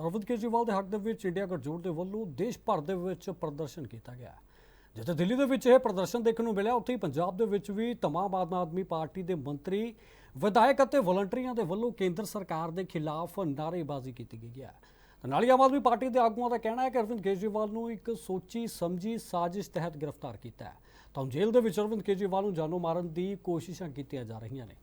ਅਰਵਿੰਦ ਕੇਜਰੀਵਾਲ ਦੇ ਹੱਕ ਦੇ ਵਿੱਚ ਇੰਡੀਆ ਗਠਜੋੜ ਦੇ ਵੱਲੋਂ ਦੇਸ਼ ਭਰ ਦੇ ਵਿੱਚ ਪ੍ਰਦਰਸ਼ਨ ਕੀਤਾ ਗਿਆ। ਜਿੱਥੇ ਦਿੱਲੀ ਦੇ ਵਿੱਚ ਇਹ ਪ੍ਰਦਰਸ਼ਨ ਦੇਖਣ ਨੂੰ ਮਿਲਿਆ, ਉੱਥੇ ਹੀ ਪੰਜਾਬ ਦੇ ਵਿੱਚ ਵੀ ਤਮਾਮ ਆਮ ਆਦਮੀ ਪਾਰਟੀ ਦੇ ਮੰਤਰੀ, ਵਿਧਾਇਕ ਅਤੇ ਵਲੰਟੀਅਰਾਂ ਦੇ ਵੱਲੋਂ ਕੇਂਦਰ ਸਰਕਾਰ ਦੇ ਖਿਲਾਫ ਨਾਅਰੇਬਾਜ਼ੀ ਕੀਤੀ ਗਈ ਹੈ। ਤੇ ਨਾਲ ਹੀ ਆਮ ਆਦਮੀ ਪਾਰਟੀ ਦੇ ਆਗੂਆਂ ਦਾ ਕਹਿਣਾ ਹੈ ਕਿ ਅਰਵਿੰਦ ਕੇਜਰੀਵਾਲ ਨੂੰ ਇੱਕ ਸੋਚੀ, ਸਮਝੀ ਸਾਜ਼ਿਸ਼ ਤਹਿਤ ਗ੍ਰਿਫਤਾਰ ਕੀਤਾ ਹੈ। ਤਾਂ ਹੁਣ ਜੇਲ੍ਹ ਦੇ ਵਿੱਚ ਅਰਵਿੰਦ ਕੇਜਰੀਵਾਲ ਨੂੰ ਜਾਨੋਂ ਮਾਰਨ ਦੀ ਕੋਸ਼ਿਸ਼ਾਂ ਕੀਤੀਆਂ ਜਾ ਰਹੀਆਂ ਨੇ।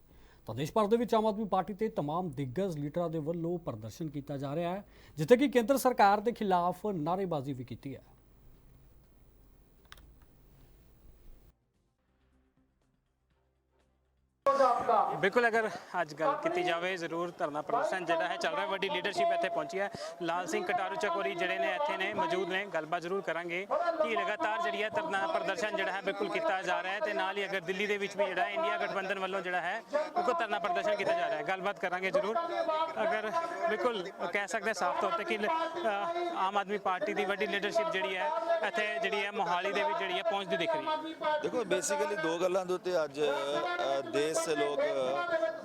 ਤਾਂ ਦੇਸ਼ ਭਰ ਦੇ ਵਿੱਚ ਆਮ ਆਦਮੀ ਪਾਰਟੀ ਤੇ तमाम ਦਿੱਗਜ ਲੀਡਰਾਂ ਦੇ ਵੱਲੋਂ ਪ੍ਰਦਰਸ਼ਨ ਕੀਤਾ ਜਾ ਰਿਹਾ ਹੈ ਜਿੱਥੇ ਕਿ ਕੇਂਦਰ ਸਰਕਾਰ ਦੇ ਖਿਲਾਫ ਨਾਅਰੇਬਾਜ਼ੀ ਵੀ ਕੀਤੀ ਹੈ ਬਿਲਕੁਲ, ਅਗਰ ਅੱਜ ਗੱਲ ਕੀਤੀ ਜਾਵੇ, ਜ਼ਰੂਰ ਧਰਨਾ ਪ੍ਰਦਰਸ਼ਨ ਜਿਹੜਾ ਹੈ ਚੱਲ ਰਿਹਾ, ਵੱਡੀ ਲੀਡਰਸ਼ਿਪ ਇੱਥੇ ਪਹੁੰਚੀ ਹੈ। ਲਾਲ ਸਿੰਘ ਕਟਾਰੂ ਚਕੋਰੀ ਜਿਹੜੇ ਨੇ ਇੱਥੇ ਨੇ ਮੌਜੂਦ ਨੇ, ਗੱਲਬਾਤ ਜ਼ਰੂਰ ਕਰਾਂਗੇ ਕਿ ਲਗਾਤਾਰ ਜਿਹੜੀ ਹੈ ਧਰਨਾ ਪ੍ਰਦਰਸ਼ਨ ਜਿਹੜਾ ਹੈ ਬਿਲਕੁਲ ਕੀਤਾ ਜਾ ਰਿਹਾ ਹੈ ਤੇ ਨਾਲ ਹੀ ਅਗਰ ਦਿੱਲੀ ਦੇ ਵਿੱਚ ਵੀ ਜਿਹੜਾ ਇੰਡੀਆ ਗਠਬੰਧਨ ਵੱਲੋਂ ਜਿਹੜਾ ਹੈ ਬਿਲਕੁਲ ਧਰਨਾ ਪ੍ਰਦਰਸ਼ਨ ਕੀਤਾ ਜਾ ਰਿਹਾ ਹੈ। ਗੱਲਬਾਤ ਕਰਾਂਗੇ ਜ਼ਰੂਰ। ਅਗਰ ਬਿਲਕੁਲ ਕਹਿ ਸਕਦੇ ਹਾਂ ਸਾਫ਼ ਤੌਰ ਤੇ ਕਿ ਆਮ ਆਦਮੀ ਪਾਰਟੀ ਦੀ ਵੱਡੀ ਲੀਡਰਸ਼ਿਪ ਜਿਹੜੀ ਹੈ, ਇੱਥੇ ਜਿਹੜੀ ਹੈ ਮੋਹਾਲੀ ਦੇ ਵਿੱਚ ਜਿਹੜੀ ਹੈ ਪਹੁੰਚਦੀ ਦਿਖ ਰਹੀ ਹੈ। ਦੇਖੋ ਬੇਸਿਕਲੀ ਦੋ ਗੱਲਾਂ ਦੇ ਉੱਤੇ ਅੱਜ ਦੇਸ਼ ਦੇ ਲੋਕ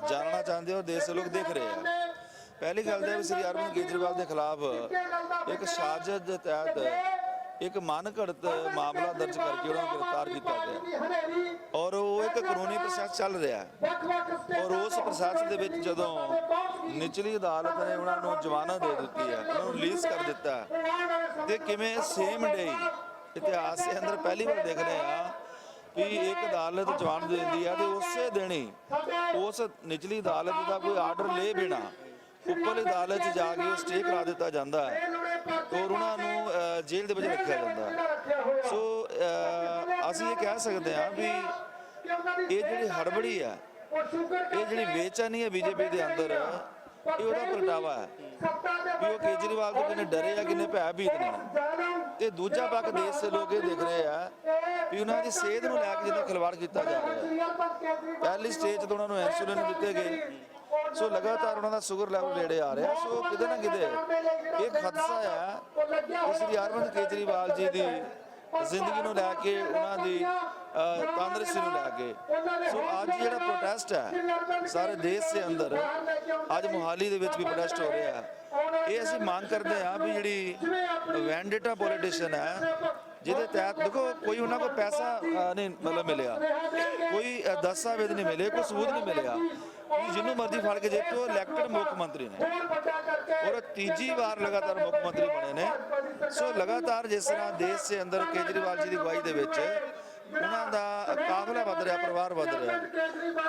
ਜਾਣਨਾ ਚਾਹੁੰਦੇ ਔਰ ਦੇਸ਼ ਦੇ ਲੋਕ ਦੇਖ ਰਹੇ ਆ। ਪਹਿਲੀ ਗੱਲ ਤਾਂ ਸ੍ਰੀ ਅਰਵਿੰਦ ਕੇਜਰੀਵਾਲ ਦੇ ਖਿਲਾਫ ਇੱਕ ਸਾਜ਼ਿਸ਼ ਦੇ ਤਹਿਤ ਇੱਕ ਮਨ ਮਾਮਲਾ ਦਰਜ ਕਰਕੇ ਉਹਨਾਂ ਨੂੰ ਗ੍ਰਿਫਤਾਰ ਕੀਤਾ ਗਿਆ। ਔਰ ਉਹ ਇੱਕ ਕਾਨੂੰਨੀ ਪ੍ਰੋਸੈਸ ਚੱਲ ਰਿਹਾ ਹੈ। ਔਰ ਉਸ ਪ੍ਰੋਸੈਸ ਦੇ ਵਿੱਚ ਜਦੋਂ ਨਿਚਲੀ ਅਦਾਲਤ ਨੇ ਉਹਨਾਂ ਨੂੰ ਜ਼ਮਾਨਤ ਦੇ ਦਿੱਤੀ ਹੈ, ਉਹਨਾਂ ਨੂੰ ਰਿਲੀਜ਼ ਕਰ ਦਿੱਤਾ ਤੇ ਕਿਵੇਂ ਸੇਮ ਡੇ ਇਤਿਹਾਸ ਦੇ ਅੰਦਰ ਪਹਿਲੀ ਵਾਰ ਦੇਖ ਰਹੇ ਆ ਵੀ ਇੱਕ ਅਦਾਲਤ ਜਵਾਨ ਦਿੰਦੀ ਆ ਤੇ ਉਸੇ ਦਿਨ ਹੀ ਉਸ ਨਿਚਲੀ ਅਦਾਲਤ ਦਾ ਕੋਈ ਆਰਡਰ ਲੈ ਬਿਨਾ ਉੱਪਰਲੀ ਅਦਾਲਤ 'ਚ ਜਾ ਕੇ ਉਹ ਸਟੇ ਕਰਾ ਦਿੱਤਾ ਜਾਂਦਾ ਹੈ ਔਰ ਉਹਨਾਂ ਨੂੰ ਜੇਲ੍ਹ ਦੇ ਵਿੱਚ ਰੱਖਿਆ ਜਾਂਦਾ ਸੋ ਅਸੀਂ ਇਹ ਕਹਿ ਸਕਦੇ ਹਾਂ ਵੀ ਇਹ ਜਿਹੜੀ ਹੜਬੜੀ ਹੈ, ਇਹ ਜਿਹੜੀ ਬੇਚੈਨੀ ਹੈ ਬੀਜੇਪੀ ਦੇ ਅੰਦਰ, ਇਹ ਉਹਦਾ ਪ੍ਰਗਟਾਵਾ ਹੈ ਵੀ ਉਹ ਕੇਜਰੀਵਾਲ ਤੋਂ ਕਿੰਨੇ ਡਰੇ ਆ, ਕਿੰਨੇ ਭੈ ਭੈਭੀਤ ਨੇ। ਤੇ ਦੂਜਾ ਪੱਖ ਦੇਸ਼ ਦੇ ਲੋਕ ਇਹ ਦੇਖ ਰਹੇ ਆ ਵੀ ਉਹਨਾਂ ਦੀ ਸਿਹਤ ਨੂੰ ਲੈ ਕੇ ਜਿੱਦਾਂ ਖਿਲਵਾੜ ਕੀਤਾ ਜਾ ਰਿਹਾ ਹੈ। ਪਹਿਲੀ ਸਟੇਜ ਤੋਂ ਉਹਨਾਂ ਨੂੰ ਇਨਸੂਲਿਨ ਦਿੱਤੇ ਗਏ। ਸੋ ਲਗਾਤਾਰ ਉਹਨਾਂ ਦਾ ਸ਼ੂਗਰ ਲੈਵਲ ਨੇੜੇ ਆ ਰਿਹਾ। ਸੋ ਕਿਤੇ ਨਾ ਕਿਤੇ ਇਹ ਖਦਸ਼ਾ ਆ। ਸ੍ਰੀ ਅਰਵਿੰਦ ਕੇਜਰੀਵਾਲ ਜੀ ਦੀ ਜ਼ਿੰਦਗੀ ਨੂੰ ਲੈ ਕੇ ਉਹਨਾਂ ਦੀ ਅਹ, ਤੰਦਰੁਸਤੀ ਨੂੰ ਲੈ ਕੇ। ਸੋ ਅੱਜ ਜਿਹੜਾ ਪ੍ਰੋਟੈਸਟ ਹੈ ਸਾਰੇ ਦੇਸ਼ ਦੇ ਅੰਦਰ ਅੱਜ ਮੋਹਾਲੀ ਦੇ ਵਿੱਚ ਵੀ ਪ੍ਰੋਟੈਸਟ ਹੋ ਰਿਹਾ। ਹੈ ਇਹ ਅਸੀਂ ਮੰਗ ਕਰਦੇ ਹਾਂ ਵੀ ਜਿਹੜੀ ਵੈਂਡੇਟਾ ਪੋਲੀਟੀਸ਼ੀਅਨ ਹੈ ਜਿਹਦੇ ਤਹਿਤ ਦੇਖੋ ਕੋਈ ਉਹਨਾਂ ਕੋਲ ਪੈਸਾ ਅਹ, ਨਹੀਂ ਮਤਲਬ ਮਿਲਿਆ। ਕੋਈ ਅਹ, ਦਸਤਾਵੇਜ਼ ਨਹੀਂ ਮਿਲੇ ਕੋਈ ਸਬੂਤ ਨਹੀਂ ਮਿਲਿਆ। ਤੁਸੀਂ ਜਿਹਨੂੰ ਮਰਜ਼ੀ ਫੜ ਕੇ ਦੇਖੋ ਇਲੈਕਟਡ ਮੁੱਖ ਮੰਤਰੀ ਨੇ। ਔਰ ਤੀਜੀ ਵਾਰ ਲਗਾਤਾਰ ਮੁੱਖ ਮੰਤਰੀ ਬਣੇ ਨੇ। ਸੋ ਲਗਾਤਾਰ ਜਿਸ ਤਰ੍ਹਾਂ ਦੇਸ਼ ਦੇ ਅੰਦਰ ਕੇਜਰੀਵਾਲ ਜੀ ਦੀ ਅਗਵਾਈ ਦੇ ਵਿੱਚ ਉਹਨਾਂ ਦਾ ਕਾਫਲਾ ਵੱਧ ਰਿਹਾ ਪਰਿਵਾਰ ਵੱਧ ਰਿਹਾ।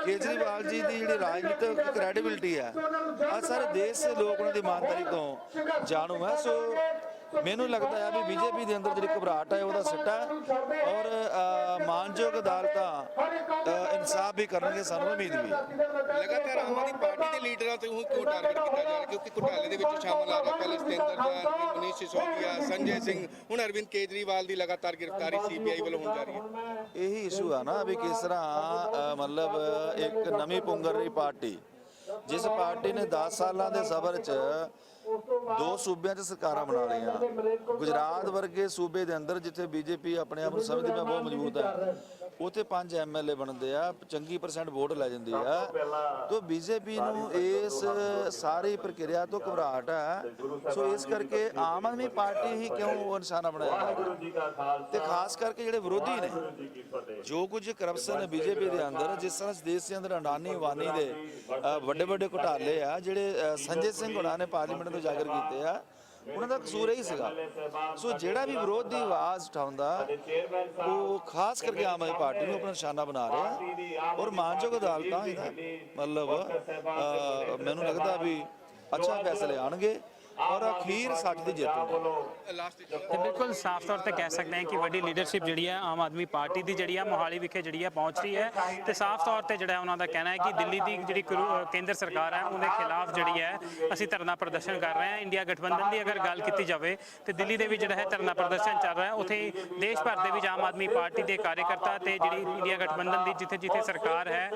ਕੇਜਰੀਵਾਲ ਜੀ ਦੀ ਜਿਹੜੀ ਰਾਜਨੀਤਿਕ ਕ੍ਰੈਡੀਬਿਲਟੀ ਹੈ ਆ ਸਾਰੇ ਦੇਸ਼ ਦੇ ਲੋਕ ਉਹਨਾਂ ਦੀ ਇਮਾਨਦਾਰੀ ਤੋਂ ਜਾਣੂ ਹੈ। ਸੋ ਮੈਨੂੰ ਲੱਗਦਾ ਹੈ ਵੀ ਬੀਜੇਪੀ ਦੇ ਅੰਦਰ ਜਿਹੜੀ ਘਬਰਾਹਟ ਹੈ ਉਹਦਾ ਸਿੱਟਾ ਔਰ ਮਾਨਯੋਗ ਅਦਾਲਤਾਂ ਇਨਸਾਫ ਵੀ ਕਰਨਗੇ ਸਾਨੂੰ ਉਮੀਦ ਵੀ। ਲਗਾਤਾਰ ਆਮ ਆਦਮੀ ਪਾਰਟੀ ਦੇ ਲੀਡਰਾਂ ਤੇ ਉਹ ਕਿਉਂ ਟਾਰਗੇਟ ਕੀਤਾ ਜਾ ਰਿਹਾ? ਕਿਉਂਕਿ ਘੁਟਾਲੇ ਦੇ ਵਿੱਚ ਸ਼ਾਮਲ ਆ ਰਿਹਾ ਪਹਿਲੇ ਸਤਿੰਦਰ ਜੈਨ ਮਨੀਸ਼ ਸਿਸੋਦੀਆ ਸੰਜੇ ਸਿੰਘ ਹੁਣ ਅਰਵਿੰਦ ਕੇਜਰੀਵਾਲ ਦੀ ਲਗਾਤਾਰ ਗ੍ਰਿਫਤਾਰੀ ਸੀਬੀਆਈ ਵੱਲੋਂ ਹੋਣ ਜਾ ਰਹੀ ਹੈ। ਇਹੀ ਇਸ਼ੂ ਆ ਨਾ ਵੀ ਕਿਸ ਤਰ੍ਹਾਂ ਮਤਲਬ ਇੱਕ ਨਵੀਂ ਪੁੰਗਰ ਰਹੀ ਪਾਰਟੀ ਜਿਸ ਪਾਰਟੀ ਨੇ 10 ਸਾਲਾਂ ਦੇ ਸਬਰ 'ਚ ਦੋ ਸੂਬਿਆਂ 'ਚ ਸਰਕਾਰਾਂ ਬਣਾ ਲਈਆਂ। ਗੁਜਰਾਤ ਵਰਗੇ ਸੂਬੇ ਦੇ ਅੰਦਰ ਜਿੱਥੇ ਬੀਜੇਪੀ ਆਪਣੇ ਆਪ ਨੂੰ ਸਮਝਦੀ ਮੈਂ ਬਹੁਤ ਮਜ਼ਬੂਤ ਹੈ। ਉੱਥੇ ਪੰਜ ਐਮਐਲਏ ਬਣਦੇ ਆ ਚੰਗੀ ਪਰਸੈਂਟ ਵੋਟ ਲੈ ਜਾਂਦੀ ਆ। ਤੋਂ ਬੀਜੇਪੀ ਨੂੰ ਇਸ ਸਾਰੀ ਪ੍ਰਕਿਰਿਆ ਤੋਂ ਘਬਰਾਹਟ ਹੈ ਸੋ ਇਸ ਕਰਕੇ ਆਮ ਆਦਮੀ ਪਾਰਟੀ ਹੀ ਕਿਉਂ ਉਹ ਨਿਸ਼ਾਨਾ ਬਣਾਇਆ? ਤੇ ਖਾਸ ਕਰਕੇ ਜਿਹੜੇ ਵਿਰੋਧੀ ਨੇ ਜੋ ਕੁਝ ਕਰਪਸ਼ਨ ਹੈ ਬੀਜੇਪੀ ਦੇ ਅੰਦਰ ਜਿਸ ਤਰ੍ਹਾਂ ਦੇਸ਼ ਦੇ ਅੰਦਰ ਅਡਾਨੀ ਵਾਨੀ ਦੇ ਵੱਡੇ ਵੱਡੇ ਘੁਟਾਲੇ ਆ ਜਿਹੜੇ ਸੰਜੇ ਸਿੰਘ ਹੁਣਾਂ ਨੇ ਪਾਰਲੀਮੈਂਟ ਤੋਂ ਉਜਾਗਰ ਕੀਤੇ ਆ। ਉਹਨਾਂ ਦਾ ਕਸੂਰ ਇਹੀ ਸੀਗਾ। ਸੋ ਜਿਹੜਾ ਵੀ ਵਿਰੋਧ ਦੀ ਆਵਾਜ਼ ਉਠਾਉਂਦਾ ਉਹ ਖਾਸ ਕਰਕੇ ਆਮ ਆਦਮੀ ਪਾਰਟੀ ਨੂੰ ਆਪਣਾ ਨਿਸ਼ਾਨਾ ਬਣਾ ਰਿਹਾ ਔਰ ਮਾਨਯੋਗ ਅਦਾਲਤਾਂ ਇਹਦਾ ਮਤਲਬ ਅ, ਮੈਨੂੰ ਲੱਗਦਾ ਵੀ ਅੱਛਾ ਫੈਸਲੇ ਆਣਗੇ ਔਰ ਅਖੀਰ ਸੱਚ ਦੀ ਜਿੱਤ ਤੇ ਬਿਲਕੁਲ ਸਾਫ਼ ਤੌਰ ਤੇ ਕਹਿ ਸਕਦੇ ਹਾਂ ਕਿ ਵੱਡੀ ਲੀਡਰਸ਼ਿਪ ਜਿਹੜੀ ਹੈ ਆਮ ਆਦਮੀ ਪਾਰਟੀ ਦੀ ਜਿਹੜੀ ਹੈ ਮੋਹਾਲੀ ਵਿਖੇ ਜਿਹੜੀ ਹੈ ਪਹੁੰਚ ਰਹੀ ਹੈ। ਤੇ ਸਾਫ਼ ਤੌਰ ਤੇ ਜਿਹੜਾ ਉਹਨਾਂ ਦਾ ਕਹਿਣਾ ਹੈ ਕਿ ਦਿੱਲੀ ਦੀ ਜਿਹੜੀ ਕੇਂਦਰ ਸਰਕਾਰ ਹੈ, ਉਹਦੇ ਖਿਲਾਫ ਜਿਹੜੀ ਹੈ, ਅਸੀਂ ਧਰਨਾ ਪ੍ਰਦਰਸ਼ਨ ਕਰ ਰਹੇ ਹਾਂ। ਇੰਡੀਆ ਗਠਬੰਧਨ ਦੀ ਅਗਰ ਗੱਲ ਕੀਤੀ ਜਾਵੇ, ਤੇ ਦਿੱਲੀ ਦੇ ਵਿੱਚ ਜਿਹੜਾ ਹੈ ਧਰਨਾ ਪ੍ਰਦਰਸ਼ਨ ਚੱਲ ਰਿਹਾ ਹੈ। ਉੱਥੇ ਦੇਸ਼ ਭਰ ਦੇ ਵਿੱਚ ਆਮ ਆਦਮੀ ਪਾਰਟੀ ਦੇ ਕਾਰਜਕਰਤਾ ਤੇ ਜਿਹੜੀ ਇੰਡੀਆ ਗਠਬੰਧਨ ਦੀ ਜਿੱਥੇ ਜਿੱਥੇ ਸਰਕਾਰ ਹੈ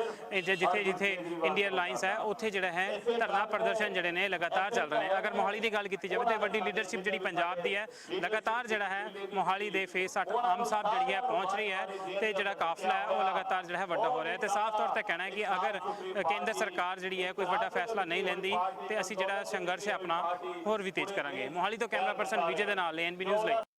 ਜਿੱਥੇ ਜਿੱਥੇ ਇੰਡੀਆ ਅਲਾਈਅੰਸ ਹੈ, ਉੱਥੇ ਜਿਹੜਾ ਹੈ ਧਰਨਾ ਪ੍ਰਦਰਸ਼ਨ ਜਿਹੜੇ ਨੇ ਲਗਾਤਾਰ ਚੱਲ ਰਹੇ ਨੇ। ਅਗਰ ਮੋਹਾਲੀ ਦੀ ਗੱਲ ਕੀਤੀ ਜਾਵੇ ਤੇ ਵੱਡੀ ਲੀਡਰਸ਼ਿਪ ਜਿਹੜੀ ਪੰਜਾਬ ਦੀ ਹੈ, ਲਗਾਤਾਰ ਜਿਹੜਾ ਹੈ, ਮੋਹਾਲੀ ਦੇ ਫੇਸ 8 ਆਮ ਸਾਹਿਬ ਜਿਹੜੀ ਹੈ, ਪਹੁੰਚ ਰਹੀ ਹੈ ਤੇ ਜਿਹੜਾ ਕਾਫਲਾ ਹੈ, ਉਹ ਲਗਾਤਾਰ ਜਿਹੜਾ ਹੈ ਵੱਡਾ ਹੋ ਰਿਹਾ ਹੈ। ਤੇ ਸਾਫ਼ ਤੌਰ ਤੇ ਕਹਿਣਾ ਹੈ ਕਿ ਅਗਰ ਕੇਂਦਰ ਸਰਕਾਰ ਜਿਹੜੀ ਹੈ, ਕੋਈ ਵੱਡਾ ਫੈਸਲਾ ਨਹੀਂ ਲੈਂਦੀ ਤੇ ਅਸੀਂ ਜਿਹੜਾ ਸੰਘਰਸ਼ ਹੈ ਆਪਣਾ ਹੋਰ ਵੀ ਤੇਜ਼ ਕਰਾਂਗੇ। ਮੋਹਾਲੀ ਤੋਂ ਕੈਮਰਾ ਪਰਸਨ ਵਿਜੇ ਦੇ ਨਾਲ ਐਨਬੀ ਨਿਊਜ਼ ਲਈ।